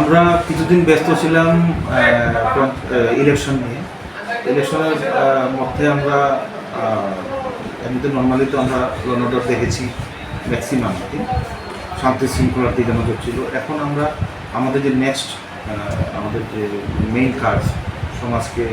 আমরা কিছুদিন ব্যস্ত ছিলাম ইলেকশন নিয়ে। ইলেকশনের মধ্যে আমরা এমনিতে নর্মালি তো আমরা অর্ডার দেখেছি ম্যাক্সিমাম শান্তি শৃঙ্খলার দিকে নজর ছিল। এখন আমরা আমাদের যে নেক্সট আমাদের যে মেইন কাজ, সমাজকে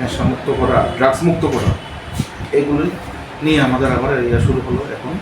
নেশামুক্ত করা ড্রাগস মুক্ত করা এগুলো নিয়ে আমাদের আবার এরিয়া শুরু হলো এখন।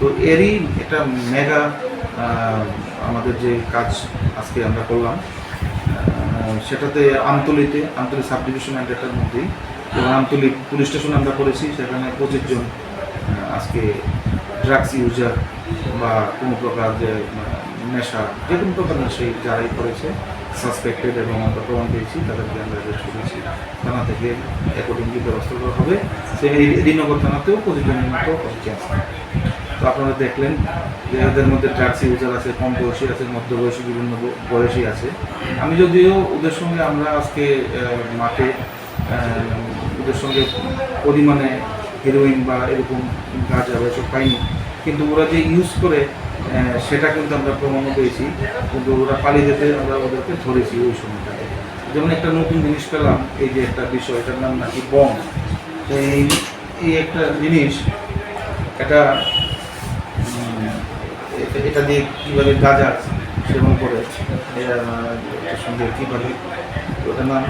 তো এরই একটা মেগা আমাদের যে কাজ আজকে আমরা করলাম সেটাতে আমতলিতে, আমতলি সাব ডিভিশন অ্যান্ড মধ্যেই, এবং আমতলি পুলিশ স্টেশন আমরা করেছি, সেখানে পঁচিশ জন আজকে ড্রাগস ইউজার বা কোনো প্রকার যে নেশা, যে কোনো প্রকার নেশাই যারাই করেছে সাসপেক্টেড এবং আমরা প্রমাণ পেয়েছি, তাদেরকে আমরা অ্যারেস্ট করেছি। থানা থেকে অ্যাকর্ডিংলি ব্যবস্থা করা হবে। সেই এডিনগর থানাতেও পঁচিশ জনের মতো হচ্ছে তো আপনারা দেখলেন যে এদের মধ্যে ড্রাগস ইউজার আছে কম বয়সী আছে, মধ্যবয়সী, বিভিন্ন বয়সী আছে। আমি যদিও ওদের সঙ্গে আমরা আজকে মাঠে ওদের সঙ্গে পরিমাণে হিরোইন বা এরকম গাঁজা বা এসব পাইনি কিন্তু ওরা যে ইউজ করে সেটা কিন্তু আমরা প্রমাণও পেয়েছি। কিন্তু ওরা পালিয়ে যেতে আমরা ওদেরকে ধরেছি ওই সময়টাতে। যেমন একটা নতুন জিনিস পেলাম, এই যে একটা বিষয়, এটার নাম নাকি বম এই এই একটা জিনিস, এটা এটা- দিয়ে কীভাবে গাঁজা সেবন করে এটার সঙ্গে কীভাবে ওটার নাম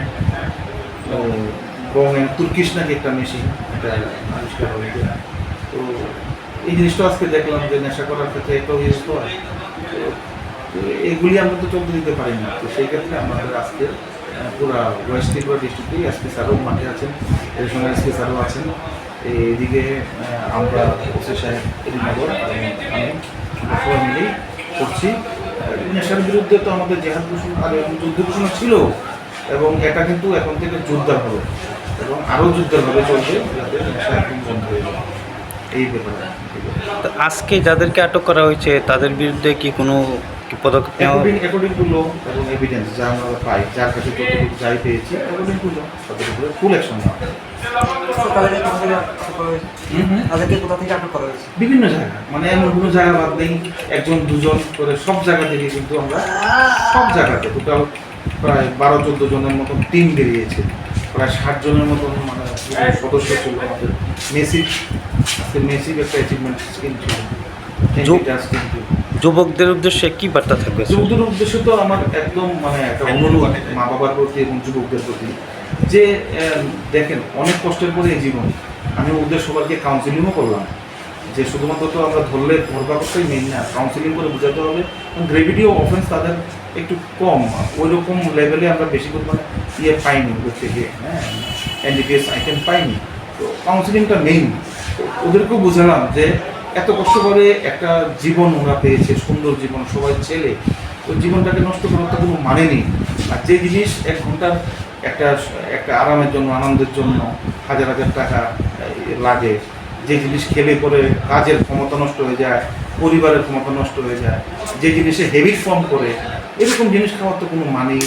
বঙ্গে তুর্কিশ নাকি একটা মেশিন এটা আবিষ্কার হয়েছে তো এই জিনিসটা আজকে দেখলাম যে নেশা করার ক্ষেত্রে এটাও ইউজ তো এগুলি আমরা তো চলতে দিতে পারি না। তো সেই ক্ষেত্রে আমাদের আজকে পুরা ওয়েস্ট ত্রিপুরা ডিস্ট্রিক্টেই এসপি স্যারও মাঠে আছেন এর সঙ্গে এসপি স্যারও আছেন। এইদিকে আহ, আমরা সাহেব এদিনগর আমি। সবাই মিলেই করছি। নেশার বিরুদ্ধে তো আমাদের জেহাদ ঘোষণা আর যুদ্ধ ঘোষণা ছিল এবং এটা কিন্তু এখন থেকে যুদ্ধার হবে এবং আরও যুদ্ধের হবে চলবে যাতে নেশা একদম বন্ধ হয়ে যাবে এই ব্যাপারে। তো আজকে যাদেরকে আটক করা হয়েছে তাদের বিরুদ্ধে কি কোনো কি পদক্ষেপ অ্যাকর্ডিং টু ল এবং এভিডেন্স যা আমরা পাই যার কাছে যতটুকু যাই পেয়েছি অ্যাকর্ডিং টু ল তাদের উপরে ফুল অ্যাকশন নেওয়া করা হয়েছে হুম। হুম। তাদেরকে কোথা থেকে আটক করা হয়েছে? বিভিন্ন জায়গা। মানে এমন কোনো জায়গা বাদ নেই একজন দুজন করে সব জায়গা থেকে কিন্তু আমরা সব জায়গাতে টোটাল প্রায় বারো চোদ্দ জনের মতন টিম বেরিয়েছে। প্রায় ষাট জনের মতন মানে সদস্য ছিল আমাদের। মেসিভ আজকে মেসিভ একটা অ্যাচিভমেন্ট স্কিম ছিল। যুবকদের উদ্দেশ্যে কি বার্তা থাকবে? যুবকদের উদ্দেশ্য তো আমার একদম মানে একটা অনুরোধ মা বাবার প্রতি এবং যুবকদের প্রতি। যে দেখেন অনেক কষ্টের পরে এই জীবন। আমি ওদের সবাইকে কাউন্সিলিংও করলাম। যে শুধুমাত্র তো আমরা ধরলে ধরবা করতেই মেন না কাউন্সিলিং করে বোঝাতে হবে। এবং গ্রেভিটি অফ অফেন্স তাদের একটু কম ওই রকম লেভেলে আমরা বেশি পরিমাণে ইয়ে পাইনি ওদের থেকে হ্যাঁ এনডিপিএস আইটেম পাইনি। তো কাউন্সিলিংটা মেইন ওদেরকেও বোঝালাম যে এত কষ্ট করে একটা জীবন ওরা পেয়েছে, সুন্দর জীবন, সবাই ছেলে। ওই জীবনটাকে নষ্ট করার তো কোনো মানে নেই। আর যে জিনিস এক ঘণ্টার একটা একটা আরামের জন্য, আনন্দের জন্য হাজার হাজার টাকা লাগে। যে জিনিস খেলে পরে কাজের ক্ষমতা নষ্ট হয়ে যায়, পরিবারের ক্ষমতা নষ্ট হয়ে যায়, যে জিনিসে হেবিট ফর্ম করে, এরকম জিনিস খাওয়ার তো কোনো মানেই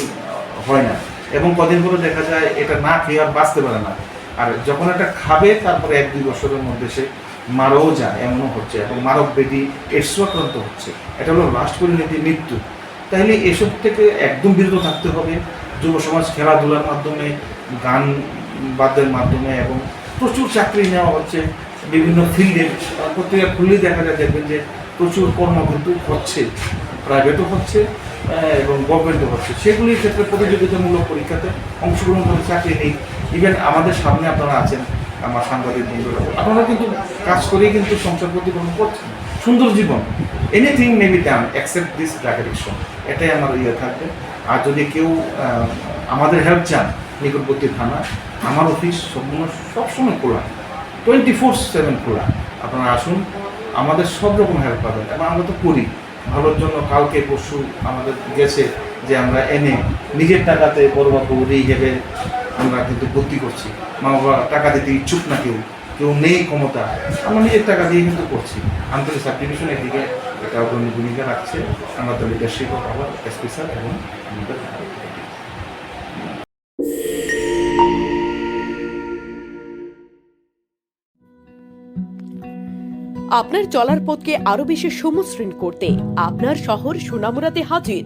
হয় না। এবং কদিন পরে দেখা যায় এটা না খেয়ে আর বাঁচতে পারে না। আর যখন এটা খাবে, তারপরে এক দুই বছরের মধ্যে সে মারাও যায়, এমনও হচ্ছে। এবং মারক বেদি এডসও আক্রান্ত হচ্ছে। এটা হলো লাস্ট পরিণতি মৃত্যু। তাহলে এসব থেকে একদম বিরত থাকতে হবে। যুব সমাজ খেলাধুলার মাধ্যমে, গান বাদ্যের মাধ্যমে এবং প্রচুর চাকরি নেওয়া হচ্ছে বিভিন্ন ফিল্ডে পত্রিকা খুললেই দেখা যায় দেখবেন যে প্রচুর কর্ম কিন্তু হচ্ছে প্রাইভেটও হচ্ছে এবং গভর্নমেন্টও হচ্ছে। সেগুলির ক্ষেত্রে প্রতিযোগিতামূলক পরীক্ষাতে অংশগ্রহণ করে চাকরি নেই। ইভেন আমাদের সামনে আপনারা আছেন, আমার সাংবাদিক বন্ধুরা। আপনারা কিন্তু কাজ করেই কিন্তু সংসার প্রতিপালন করছেন। সুন্দর জীবন। Anything may be done accept this drug এটাই আমার ইয়ে থাকবে। আর যদি কেউ আমাদের হেল্প চান, নিকটবর্তী থানা, আমার অফিস সম্পূর্ণ সবসময় খোলা টোয়েন্টি ফোর সেভেন খোলা। আপনারা আসুন, আমাদের সব রকম হেল্প পাবেন এবং আমরা তো করি। ভালোর জন্য কালকে পরশু আমাদের গেছে যে আমরা এনে নিজের টাকাতে বড়বাবু রিহেবে আমরা কিন্তু ভর্তি করছি। মা বাবা টাকা দিতে ইচ্ছুক না কেউ কেউ নেই ক্ষমতা, আমরা নিজের টাকা দিয়ে কিন্তু করছি। আন্তর্জাতিক ডিভিশনের দিকে এটা অগ্রণী ভূমিকা রাখছে আমাদের leadership of our SP sir এবং আমাদের আপনার চলার পথকে আরও বেশি সমশ্রীণ করতে আপনার শহর সোনামুরাতে হাজির।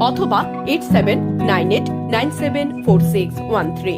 অথবা eight seven nine eight nine seven four six one three